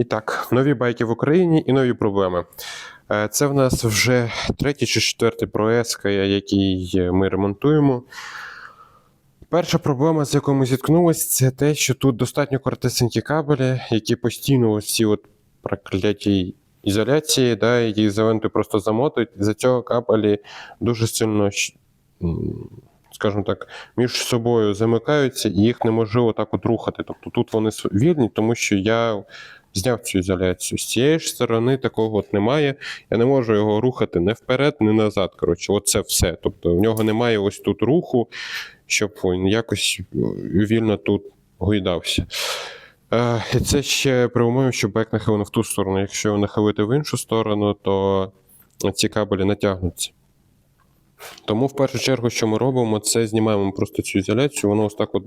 І так, нові байки в Україні і нові проблеми. Е, Це в нас вже третій чи четвертий проект, який ми ремонтуємо. Перша проблема, з якою ми зіткнулися, це те, що тут достатньо коротесенькі кабелі, які постійно ці от прокляті ізоляції, да, які ізолентою просто замотують. За цього кабелі дуже сильно, скажімо так, між собою замикаються і їх неможливо так от рухати. Тобто тут вони вільні, тому що я зняв цю ізоляцію. З цієї ж сторони такого от немає. Я не можу його рухати не вперед, не назад. Коротше, оце все. Тобто в нього немає ось тут руху, щоб він якось вільно тут гойдався. Е, І це ще при умові, що бек нахилений в ту сторону. Якщо його нахилити в іншу сторону, то ці кабелі натягнуться. Тому в першу чергу, що ми робимо, це знімаємо просто цю ізоляцію, воно ось так от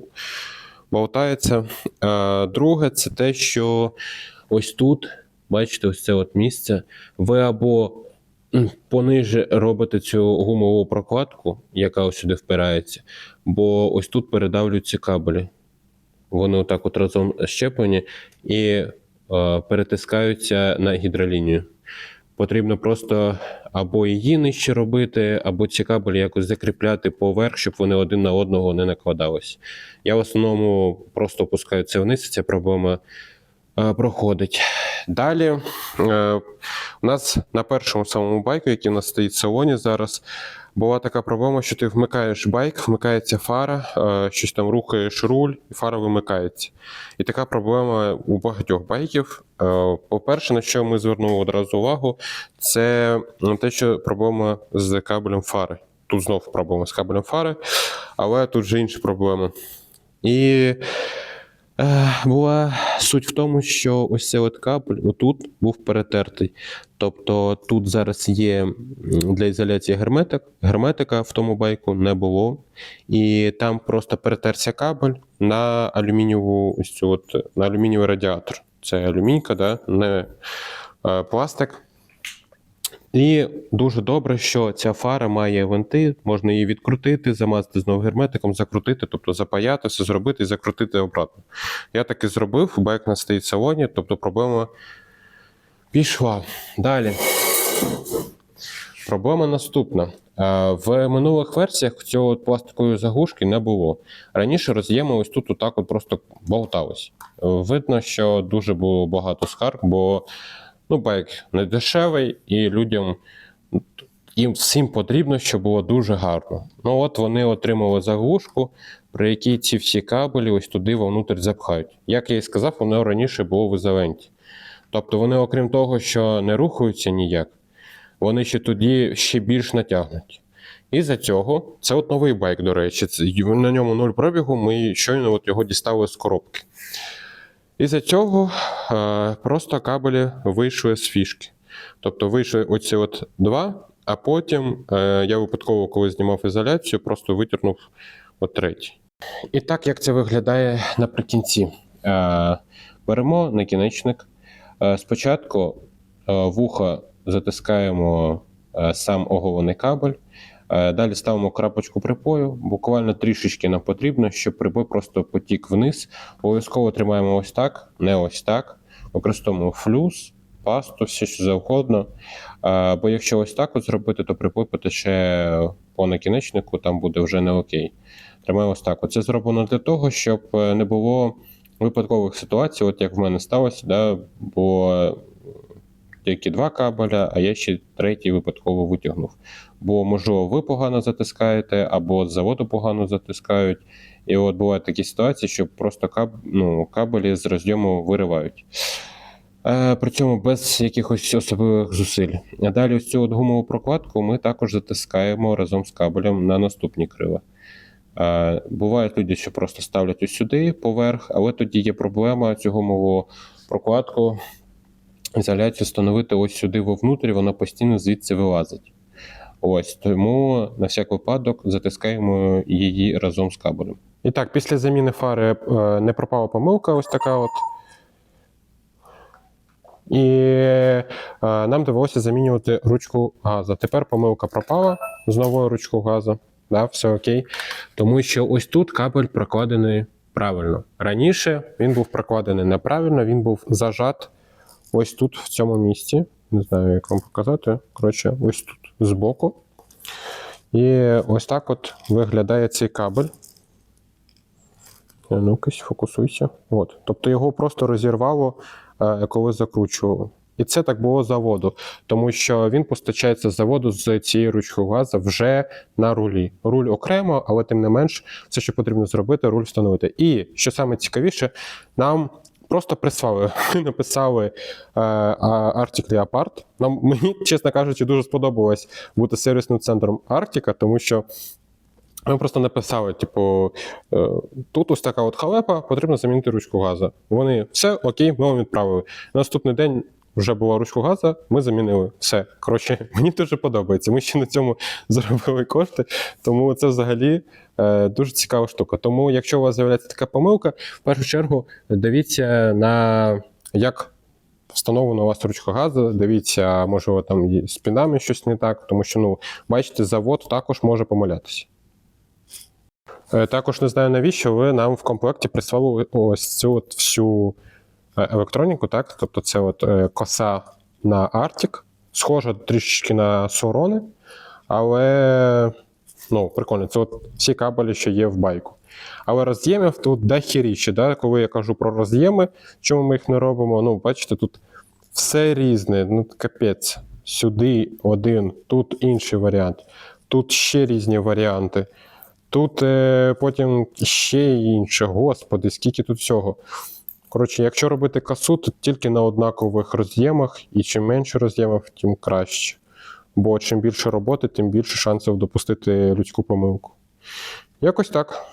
болтається. Е, Друге, це те, що ось тут, бачите, ось це от місце. Ви або пониже робите цю гумову прокладку, яка ось сюди впирається, бо ось тут передавлюються кабелі. Вони отак от разом щеплені і е, перетискаються на гідролінію. Потрібно просто або її нижче робити, або ці кабелі якось закріпляти поверх, щоб вони один на одного не накладались. Я в основному просто опускаю це вниз, ця проблема проходить. Далі е, у нас на першому самому байку, який у нас стоїть в салоні зараз, була така проблема, що ти вмикаєш байк, вмикається фара, е, щось там рухаєш руль, і фара вимикається. І така проблема у багатьох байків. Е, По-перше, на що ми звернули одразу увагу, це те, що проблема з кабелем фари. Тут знов проблема з кабелем фари, але тут вже інші проблеми. І е, була суть в тому, що ось цей от кабель отут був перетертий. Тобто тут зараз є для ізоляції герметик, герметика в тому байку не було. І там просто перетерся кабель на алюмінієву ось цю от, на алюмінієвий радіатор. Це алюмінька, да? не е, пластик. І дуже добре, що ця фара має винти, можна її відкрутити, замазати знову герметиком, закрутити, тобто запаяти, все зробити і закрутити обратно. Я так і зробив, байк на стоїть в салоні, тобто проблема пішла. Далі. Проблема наступна. Е, В минулих версіях цього пластикової заглушки не було. Раніше роз'єми ось тут отак от просто болтались. Видно, що дуже було багато скарг, бо ну, байк не дешевий, і людям їм всім потрібно, щоб було дуже гарно. Ну от вони отримали заглушку, при якій ці всі кабелі ось туди вовнутрь запхають. Як я і сказав, воно раніше було в ізоленті. Тобто вони, окрім того, що не рухаються ніяк, вони ще тоді ще більш натягнуть. І за цього це от новий байк, до речі, на ньому нуль пробігу, ми щойно от його дістали з коробки. І за цього е, просто кабелі вийшли з фішки. Тобто вийшли оці от два, а потім е, я випадково, коли знімав ізоляцію, просто витягнув от третій. І так, як це виглядає наприкінці. Е, беремо накінечник. Спочатку вуха затискаємо сам оголений кабель. Е, Далі ставимо крапочку припою. Буквально трішечки нам потрібно, щоб припой просто потік вниз. Обов'язково тримаємо ось так, не ось так. Використовуємо флюс, пасту, все що завгодно. Е, Бо якщо ось так от зробити, то припой потече по накінечнику, там буде вже не окей. Тримаємо ось так. Це зроблено для того, щоб е, не було випадкових ситуацій, от як в мене сталося, да, бо тільки два кабеля, а я ще третій випадково витягнув. Бо, можливо, ви погано затискаєте, або з заводу погано затискають. І от бувають такі ситуації, що просто каб, ну, кабелі з розйому виривають. Е, при цьому без якихось особливих зусиль. Далі ось цю гумову прокладку ми також затискаємо разом з кабелем на наступні крила. Е, бувають люди, що просто ставлять ось сюди поверх, але тоді є проблема цю гумову прокладку ізоляцію встановити ось сюди вовнутрі, вона постійно звідси вилазить. Ось тому на всяк випадок затискаємо її разом з кабелем. І так, після заміни фари е, не пропала помилка, ось така от. І е, нам довелося замінювати ручку газу. Тепер помилка пропала з новою ручкою газу. Да, все окей. Тому що ось тут кабель прокладений правильно. Раніше він був прокладений неправильно, він був зажат ось тут, в цьому місці. Не знаю, як вам показати. Коротше, ось тут збоку. І ось так от виглядає цей кабель. Ну-ка, фокусуйся. От. Тобто його просто розірвало, е, коли закручували. І це так було з заводу, тому що він постачається з заводу з цією ручкою газу вже на рулі. Руль окремо, але тим не менш, все, що потрібно зробити, руль встановити. І що саме цікавіше, нам просто прислали. Написали е, Апарт. Нам мені, чесно кажучи, дуже сподобалось бути сервісним центром Арктика, тому що. Ми просто написали: типу, е, тут ось така от халепа, потрібно замінити ручку газу. Вони все окей, ми вам відправили. Наступний день вже була ручка газу, ми замінили все. Коротше, мені дуже подобається. Ми ще на цьому заробили кошти, тому це взагалі е, дуже цікава штука. Тому, якщо у вас з'являється така помилка, в першу чергу дивіться на як. Встановлена у вас ручка газу, дивіться, можливо, там з пінами щось не так, тому що, ну, бачите, завод також може помилятися. Е, Також не знаю навіщо ви нам в комплекті прислали ось цю от всю електроніку, так? Тобто це от е, коса на Arctic, схожа трішечки на Сорони, але ну, прикольно, це от всі кабелі, що є в байку. Але роз'ємів тут дохеріще, да? коли я кажу про роз'єми, чому ми їх не робимо, ну, бачите, тут все різне, ну капець. Сюди один, тут інший варіант, тут ще різні варіанти. Тут е, потім ще інше. Господи, скільки тут всього. Коротше, якщо робити касу, то тільки на однакових роз'ємах, і чим менше роз'ємів, тим краще. Бо чим більше роботи, тим більше шансів допустити людську помилку. Якось так.